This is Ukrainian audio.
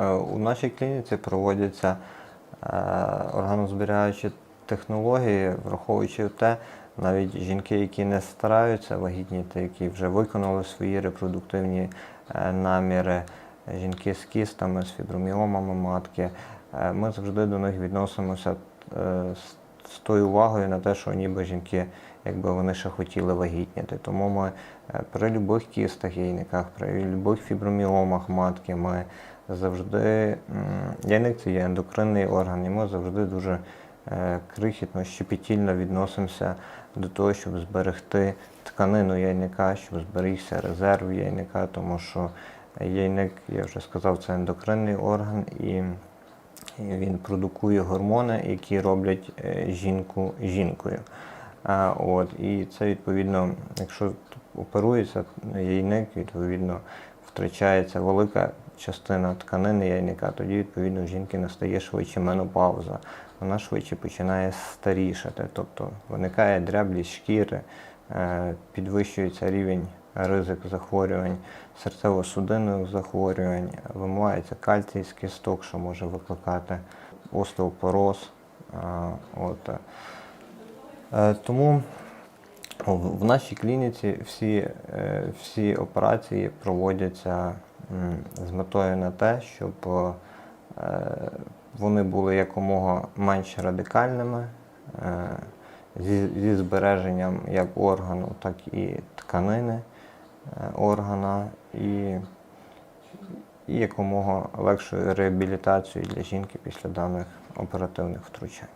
Е, У нашій клініці проводяться е, органозберігаючі технології, враховуючи те, навіть жінки, які не стараються вагітніти, які вже виконали свої репродуктивні е, наміри, жінки з кістами, з фіброміомами матки, ми завжди до них відносимося з, з тою увагою на те, що ніби жінки, якби вони ще хотіли вагітніти. Тому ми е, при будь-яких кістах яйниках, при будь-яких фіброміомах матки ми завжди яйник це є ендокринний орган, і ми завжди дуже е, крихітно, щепетільно відносимося до того, щоб зберегти тканину яйника, щоб зберігся резерв яйника, тому що яйник, я вже сказав, це ендокринний орган і він продукує гормони, які роблять е, жінку жінкою. А, от, і це відповідно, якщо оперується яйник, відповідно втрачається велика частина тканини яйника, тоді відповідно в жінки настає швидше менопауза. Вона швидше починає старішати, тобто виникає дряблість шкіри, е, підвищується рівень ризик захворювань серцево-судинних захворювань, вимивається кальцій з кісток, що може викликати остеопороз. От. Е, Тому в нашій клініці всі, е, всі операції проводяться з метою на те, щоб е, вони були якомога менш радикальними, е, зі, збереженням як органу, так і тканини е, органа, і, і якомога легшою реабілітацією для жінки після даних оперативних втручань.